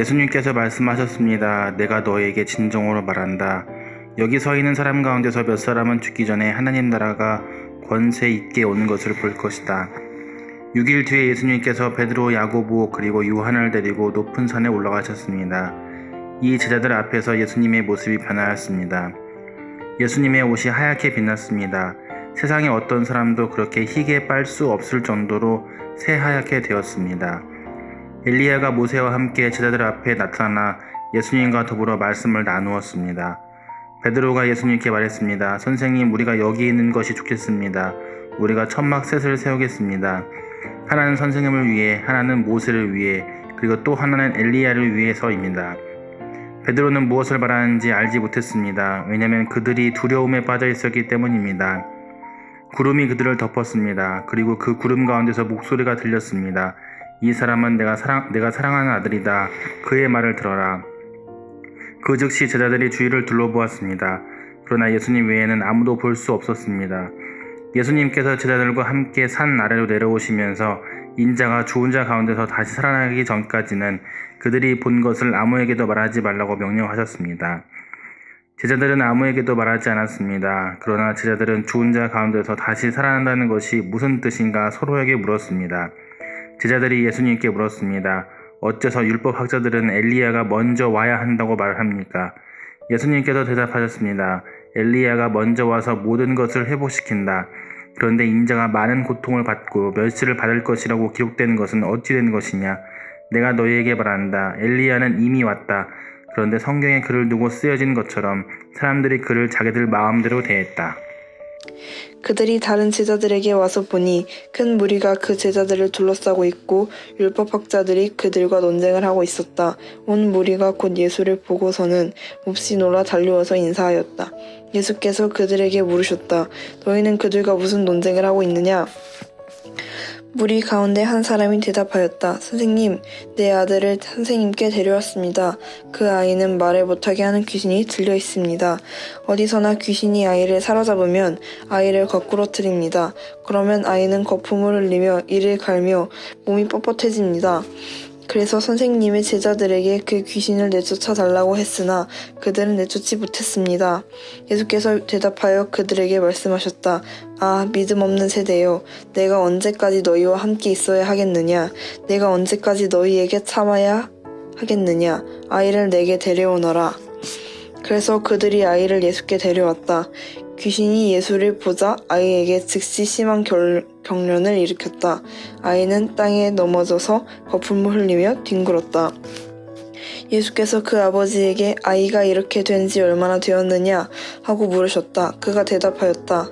예수님께서 말씀하셨습니다. 내가 너에게 진정으로 말한다. 여기 서 있는 사람 가운데서 몇 사람은 죽기 전에 하나님 나라가 권세 있게 오는 것을 볼 것이다. 6일 뒤에 예수님께서 베드로, 야고보 그리고 요한을 데리고 높은 산에 올라가셨습니다. 이 제자들 앞에서 예수님의 모습이 변하였습니다. 예수님의 옷이 하얗게 빛났습니다. 세상에 어떤 사람도 그렇게 희게 빨 수 없을 정도로 새하얗게 되었습니다. 엘리야가 모세와 함께 제자들 앞에 나타나 예수님과 더불어 말씀을 나누었습니다. 베드로가 예수님께 말했습니다. 선생님, 우리가 여기 있는 것이 좋겠습니다. 우리가 천막 셋을 세우겠습니다. 하나는 선생님을 위해, 하나는 모세를 위해, 그리고 또 하나는 엘리야를 위해서입니다. 베드로는 무엇을 말하는지 알지 못했습니다. 왜냐하면 그들이 두려움에 빠져 있었기 때문입니다. 구름이 그들을 덮었습니다. 그리고 그 구름 가운데서 목소리가 들렸습니다. 이 사람은 내가 사랑, 내가 사랑하는 아들이다. 그의 말을 들어라. 그 즉시 제자들이 주위를 둘러보았습니다. 그러나 예수님 외에는 아무도 볼 수 없었습니다. 예수님께서 제자들과 함께 산 아래로 내려오시면서 인자가 죽은 자 가운데서 다시 살아나기 전까지는 그들이 본 것을 아무에게도 말하지 말라고 명령하셨습니다. 제자들은 아무에게도 말하지 않았습니다. 그러나 제자들은 죽은 자 가운데서 다시 살아난다는 것이 무슨 뜻인가 서로에게 물었습니다. 제자들이 예수님께 물었습니다. 어째서 율법학자들은 엘리야가 먼저 와야 한다고 말합니까? 예수님께서 대답하셨습니다. 엘리야가 먼저 와서 모든 것을 회복시킨다. 그런데 인자가 많은 고통을 받고 멸시를 받을 것이라고 기록된 것은 어찌 된 것이냐? 내가 너희에게 말한다. 엘리야는 이미 왔다. 그런데 성경에 그를 두고 쓰여진 것처럼 사람들이 그를 자기들 마음대로 대했다. 그들이 다른 제자들에게 와서 보니 큰 무리가 그 제자들을 둘러싸고 있고 율법학자들이 그들과 논쟁을 하고 있었다. 온 무리가 곧 예수를 보고서는 몹시 놀라 달려와서 인사하였다. 예수께서 그들에게 물으셨다. 너희는 그들과 무슨 논쟁을 하고 있느냐? 무리 가운데 한 사람이 대답하였다. 선생님, 내 아들을 선생님께 데려왔습니다. 그 아이는 말을 못하게 하는 귀신이 들려 있습니다. 어디서나 귀신이 아이를 사로잡으면 아이를 거꾸로 트립니다. 그러면 아이는 거품을 흘리며 이를 갈며 몸이 뻣뻣해집니다. 그래서 선생님의 제자들에게 그 귀신을 내쫓아 달라고 했으나 그들은 내쫓지 못했습니다. 예수께서 대답하여 그들에게 말씀하셨다. 아, 믿음 없는 세대요. 내가 언제까지 너희와 함께 있어야 하겠느냐? 내가 언제까지 너희에게 참아야 하겠느냐? 아이를 내게 데려오너라. 그래서 그들이 아이를 예수께 데려왔다. 귀신이 예수를 보자 아이에게 즉시 심한 결, 경련을 일으켰다. 아이는 땅에 넘어져서 거품을 흘리며 뒹굴었다. 예수께서 그 아버지에게 아이가 이렇게 된 지 얼마나 되었느냐 하고 물으셨다. 그가 대답하였다.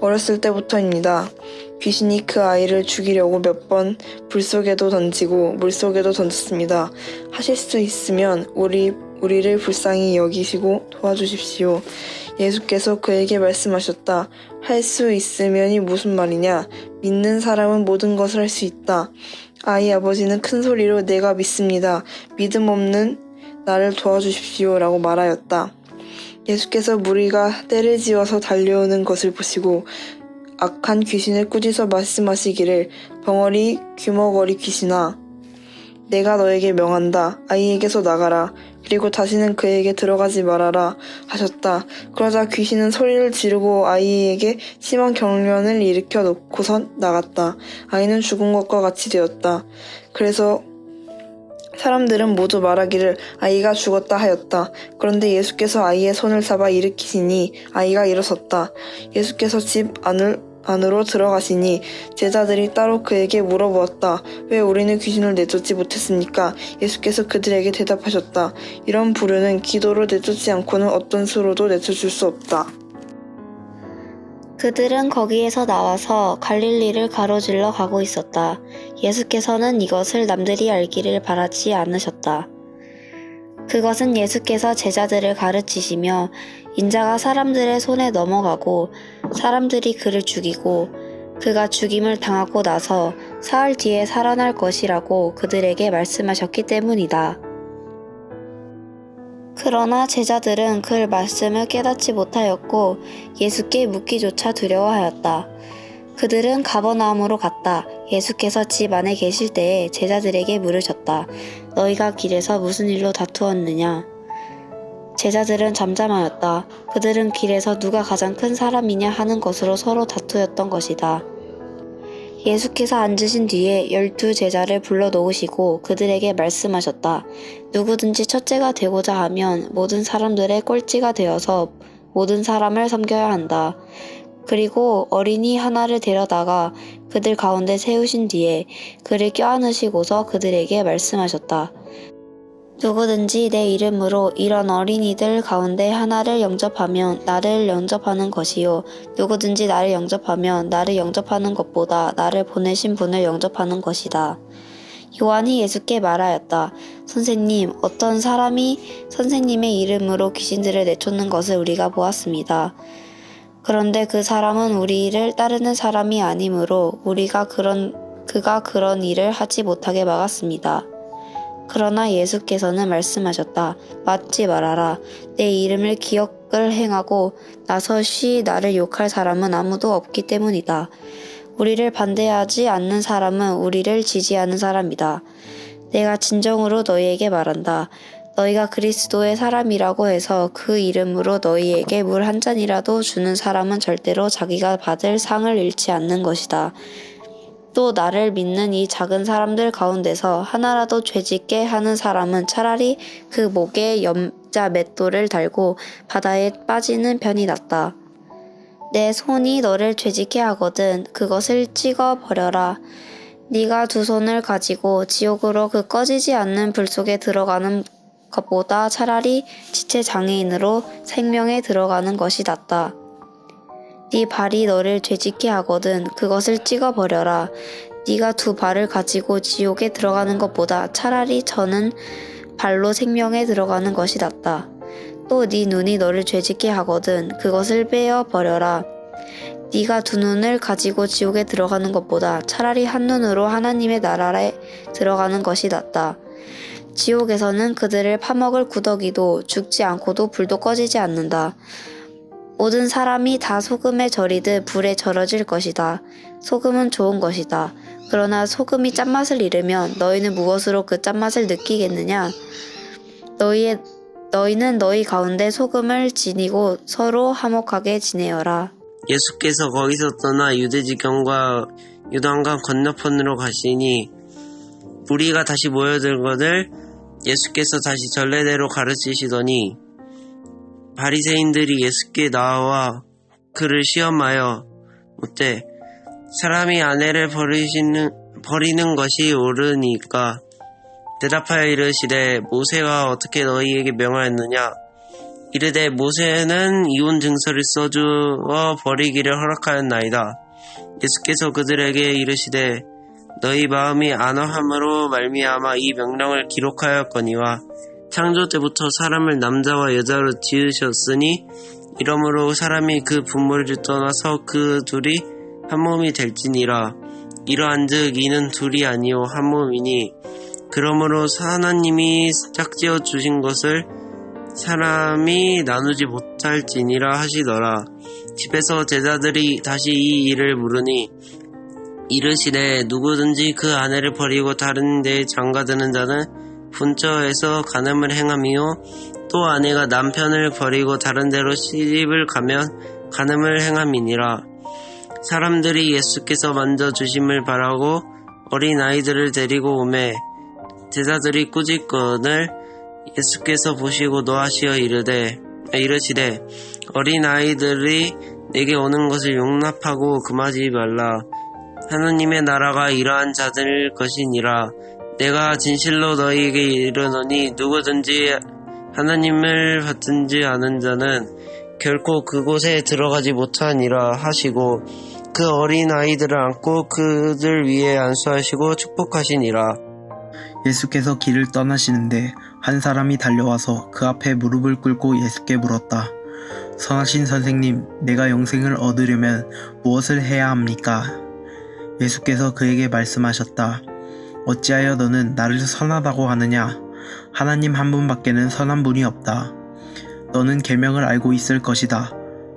어렸을 때부터입니다. 귀신이 그 아이를 죽이려고 몇 번 불 속에도 던지고 물 속에도 던졌습니다. 하실 수 있으면 우리 우리를 불쌍히 여기시고 도와주십시오. 예수께서 그에게 말씀하셨다. 할 수 있으면이 무슨 말이냐? 믿는 사람은 모든 것을 할 수 있다. 아이 아버지는 큰 소리로 내가 믿습니다. 믿음 없는 나를 도와주십시오. 라고 말하였다. 예수께서 무리가 때를 지어서 달려오는 것을 보시고 악한 귀신을 꾸짖어 말씀하시기를 벙어리 귀머거리 귀신아 내가 너에게 명한다 아이에게서 나가라 그리고 다시는 그에게 들어가지 말아라 하셨다 그러자 귀신은 소리를 지르고 아이에게 심한 경련을 일으켜 놓고선 나갔다 아이는 죽은 것과 같이 되었다 그래서 사람들은 모두 말하기를 아이가 죽었다 하였다. 그런데 예수께서 아이의 손을 잡아 일으키시니 아이가 일어섰다. 예수께서 집 안을 안으로 들어가시니 제자들이 따로 그에게 물어보았다. 왜 우리는 귀신을 내쫓지 못했습니까? 예수께서 그들에게 대답하셨다. 이런 부류는 기도로 내쫓지 않고는 어떤 수로도 내쫓을 수 없다. 그들은 거기에서 나와서 갈릴리를 가로질러 가고 있었다. 예수께서는 이것을 남들이 알기를 바라지 않으셨다. 그것은 예수께서 제자들을 가르치시며 인자가 사람들의 손에 넘어가고 사람들이 그를 죽이고 그가 죽임을 당하고 나서 사흘 뒤에 살아날 것이라고 그들에게 말씀하셨기 때문이다. 그러나 제자들은 그 말씀을 깨닫지 못하였고 예수께 묻기조차 두려워하였다. 그들은 가버나움으로 갔다. 예수께서 집 안에 계실 때에 제자들에게 물으셨다. 너희가 길에서 무슨 일로 다투었느냐? 제자들은 잠잠하였다. 그들은 길에서 누가 가장 큰 사람이냐 하는 것으로 서로 다투었던 것이다. 예수께서 앉으신 뒤에 열두 제자를 불러 놓으시고 그들에게 말씀하셨다. 누구든지 첫째가 되고자 하면 모든 사람들의 꼴찌가 되어서 모든 사람을 섬겨야 한다. 그리고 어린이 하나를 데려다가 그들 가운데 세우신 뒤에 그를 껴안으시고서 그들에게 말씀하셨다. 누구든지 내 이름으로 이런 어린이들 가운데 하나를 영접하면 나를 영접하는 것이요. 누구든지 나를 영접하면 나를 영접하는 것보다 나를 보내신 분을 영접하는 것이다. 요한이 예수께 말하였다. 선생님, 어떤 사람이 선생님의 이름으로 귀신들을 내쫓는 것을 우리가 보았습니다. 그런데 그 사람은 우리를 따르는 사람이 아니므로 우리가 그런 그가 그런 일을 하지 못하게 막았습니다. 그러나 예수께서는 말씀하셨다. 맞지 말아라. 내 이름을 기억을 행하고 나서 쉬 나를 욕할 사람은 아무도 없기 때문이다. 우리를 반대하지 않는 사람은 우리를 지지하는 사람이다. 내가 진정으로 너희에게 말한다. 너희가 그리스도의 사람이라고 해서 그 이름으로 너희에게 물 한 잔이라도 주는 사람은 절대로 자기가 받을 상을 잃지 않는 것이다. 또 나를 믿는 이 작은 사람들 가운데서 하나라도 죄짓게 하는 사람은 차라리 그 목에 염자 맷돌을 달고 바다에 빠지는 편이 낫다. 내 손이 너를 죄짓게 하거든 그것을 찍어 버려라. 네가 두 손을 가지고 지옥으로 그 꺼지지 않는 불 속에 들어가는 것보다 차라리 지체 장애인으로 생명에 들어가는 것이 낫다. 네 발이 너를 죄짓게 하거든 그것을 찍어 버려라. 네가 두 발을 가지고 지옥에 들어가는 것보다 차라리 저는 발로 생명에 들어가는 것이 낫다. 또 네 눈이 너를 죄짓게 하거든 그것을 빼어 버려라. 네가 두 눈을 가지고 지옥에 들어가는 것보다 차라리 한 눈으로 하나님의 나라에 들어가는 것이 낫다. 지옥에서는 그들을 파먹을 구더기도 죽지 않고도 불도 꺼지지 않는다. 모든 사람이 다 소금에 절이듯 불에 절여질 것이다. 소금은 좋은 것이다. 그러나 소금이 짠맛을 잃으면 너희는 무엇으로 그 짠맛을 느끼겠느냐? 너희의 너희는 너희 가운데 소금을 지니고 서로 화목하게 지내어라. 예수께서 거기서 떠나 유대 지경과 유단강 건너편으로 가시니 무리가 다시 모여들거늘 예수께서 다시 전례대로 가르치시더니 바리새인들이 예수께 나와 그를 시험하여 묻되 사람이 아내를 버리시는 버리는 것이 옳으니까 대답하여 이르시되 모세가 어떻게 너희에게 명하였느냐 이르되 모세는 이혼 증서를 써주어 버리기를 허락하였나이다. 예수께서 그들에게 이르시되 너희 마음이 안어함으로 말미암아 이 명령을 기록하였거니와 창조 때부터 사람을 남자와 여자로 지으셨으니 이러므로 사람이 그 부모를 떠나서 그 둘이 한 몸이 될지니라 이러한즉 이는 둘이 아니요 한 몸이니 그러므로 하나님이 짝지어 주신 것을 사람이 나누지 못할지니라 하시더라. 집에서 제자들이 다시 이 일을 물으니 이르시되 누구든지 그 아내를 버리고 다른 데에 장가드는 자는 분처에서 간음을 행함이요 또 아내가 남편을 버리고 다른 데로 시집을 가면 간음을 행함이니라. 사람들이 예수께서 만져 주심을 바라고 어린 아이들을 데리고 오매 제자들이 꾸짖거늘 예수께서 보시고 노하시어 이르되 이르시되 어린 아이들이 내게 오는 것을 용납하고 금하지 말라 하나님의 나라가 이러한 자들 것이니라 내가 진실로 너희에게 이르노니 누구든지 하나님을 받든지 않은 자는 결코 그곳에 들어가지 못하니라 하시고 그 어린 아이들을 안고 그들 위에 안수하시고 축복하시니라 예수께서 길을 떠나시는데 한 사람이 달려와서 그 앞에 무릎을 꿇고 예수께 물었다. 선하신 선생님, 내가 영생을 얻으려면 무엇을 해야 합니까? 예수께서 그에게 말씀하셨다. 어찌하여 너는 나를 선하다고 하느냐? 하나님 한 분밖에는 선한 분이 없다. 너는 계명을 알고 있을 것이다.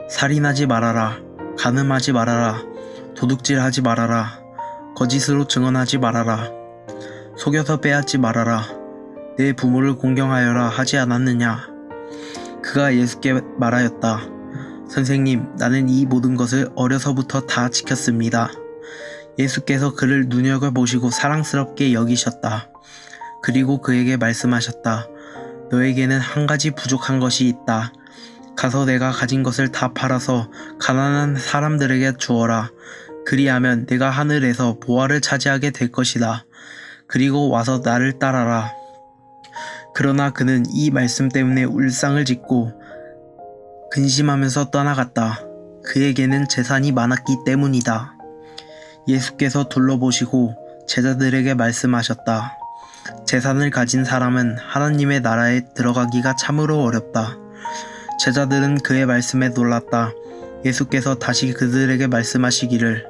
살인하지 말아라. 간음하지 말아라. 도둑질하지 말아라. 거짓으로 증언하지 말아라. 속여서 빼앗지 말아라. 내 부모를 공경하여라 하지 않았느냐? 그가 예수께 말하였다. 선생님, 나는 이 모든 것을 어려서부터 다 지켰습니다. 예수께서 그를 눈여겨보시고 사랑스럽게 여기셨다. 그리고 그에게 말씀하셨다. 너에게는 한 가지 부족한 것이 있다. 가서 내가 가진 것을 다 팔아서 가난한 사람들에게 주어라. 그리하면 내가 하늘에서 보화를 차지하게 될 것이다. 그리고 와서 나를 따라라. 그러나 그는 이 말씀 때문에 울상을 짓고 근심하면서 떠나갔다. 그에게는 재산이 많았기 때문이다. 예수께서 둘러보시고 제자들에게 말씀하셨다. 재산을 가진 사람은 하나님의 나라에 들어가기가 참으로 어렵다. 제자들은 그의 말씀에 놀랐다. 예수께서 다시 그들에게 말씀하시기를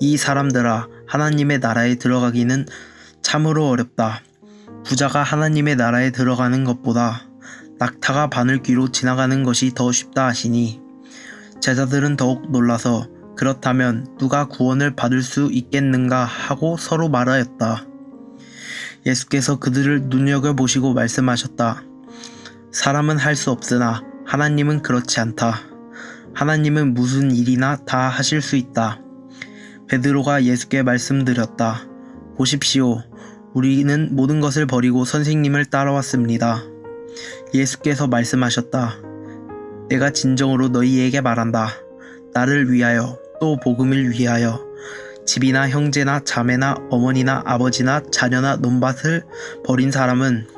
이 사람들아 하나님의 나라에 들어가기는 참으로 어렵다. 부자가 하나님의 나라에 들어가는 것보다 낙타가 바늘 귀로 지나가는 것이 더 쉽다 하시니 제자들은 더욱 놀라서 그렇다면 누가 구원을 받을 수 있겠는가 하고 서로 말하였다. 예수께서 그들을 눈여겨보시고 말씀하셨다. 사람은 할 수 없으나 하나님은 그렇지 않다. 하나님은 무슨 일이나 다 하실 수 있다. 베드로가 예수께 말씀드렸다. 보십시오. 우리는 모든 것을 버리고 선생님을 따라왔습니다. 예수께서 말씀하셨다. 내가 진정으로 너희에게 말한다. 나를 위하여 또 복음을 위하여 집이나 형제나 자매나 어머니나 아버지나 자녀나 논밭을 버린 사람은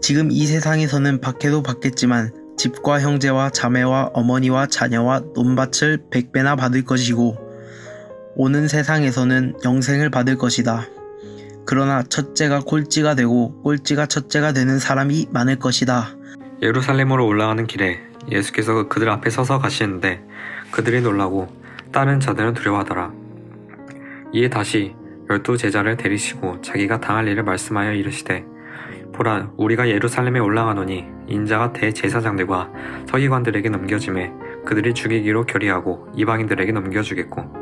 지금 이 세상에서는 받게도 받겠지만 집과 형제와 자매와 어머니와 자녀와 논밭을 백배나 받을 것이고 오는 세상에서는 영생을 받을 것이다. 그러나 첫째가 꼴찌가 되고 꼴찌가 첫째가 되는 사람이 많을 것이다. 예루살렘으로 올라가는 길에 예수께서 그들 앞에 서서 가시는데 그들이 놀라고 다른 자들은 두려워하더라. 이에 다시 열두 제자를 데리시고 자기가 당할 일을 말씀하여 이르시되 보라 우리가 예루살렘에 올라가노니 인자가 대제사장들과 서기관들에게 넘겨짐에 그들이 죽이기로 결의하고 이방인들에게 넘겨주겠고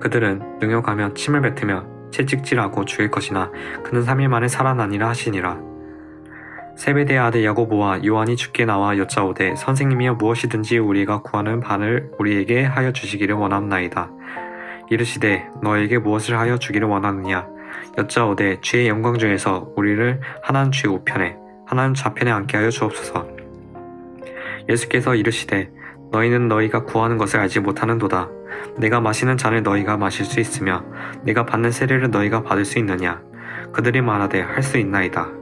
그들은 능욕하며 침을 뱉으며 채찍질하고 죽일 것이나 그는 3일 만에 살아나니라 하시니라 세베대의 아들 야고보와 요한이 죽게 나와 여짜오되 선생님이여 무엇이든지 우리가 구하는 바를 우리에게 하여 주시기를 원함나이다. 이르시되 너에게 무엇을 하여 주기를 원하느냐 여짜오되 주의 영광 중에서 우리를 하나는 주의 우편에 하나는 좌편에 앉게 하여 주옵소서. 예수께서 이르시되 너희는 너희가 구하는 것을 알지 못하는도다. 내가 마시는 잔을 너희가 마실 수 있으며 내가 받는 세례를 너희가 받을 수 있느냐 그들이 말하되 할 수 있나이다.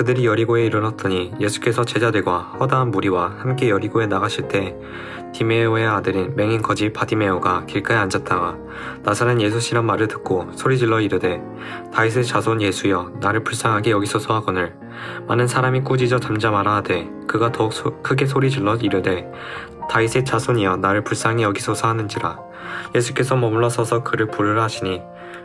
그들이 여리고에 이르렀더니 예수께서 제자들과 허다한 무리와 함께 여리고에 나가실 때 디메오의 아들인 맹인 거지 바디메오가 길가에 앉았다가 나사렛 예수시란 말을 듣고 소리질러 이르되 다윗의 자손 예수여 나를 불쌍하게 여기소서 하거늘. 많은 사람이 꾸짖어 잠잠하라 하되 그가 더욱 소- 크게 소리질러 이르되 다윗의 자손이여 나를 불쌍히 여기소서 하는지라. 예수께서 머물러 서서 그를 부르라 하시니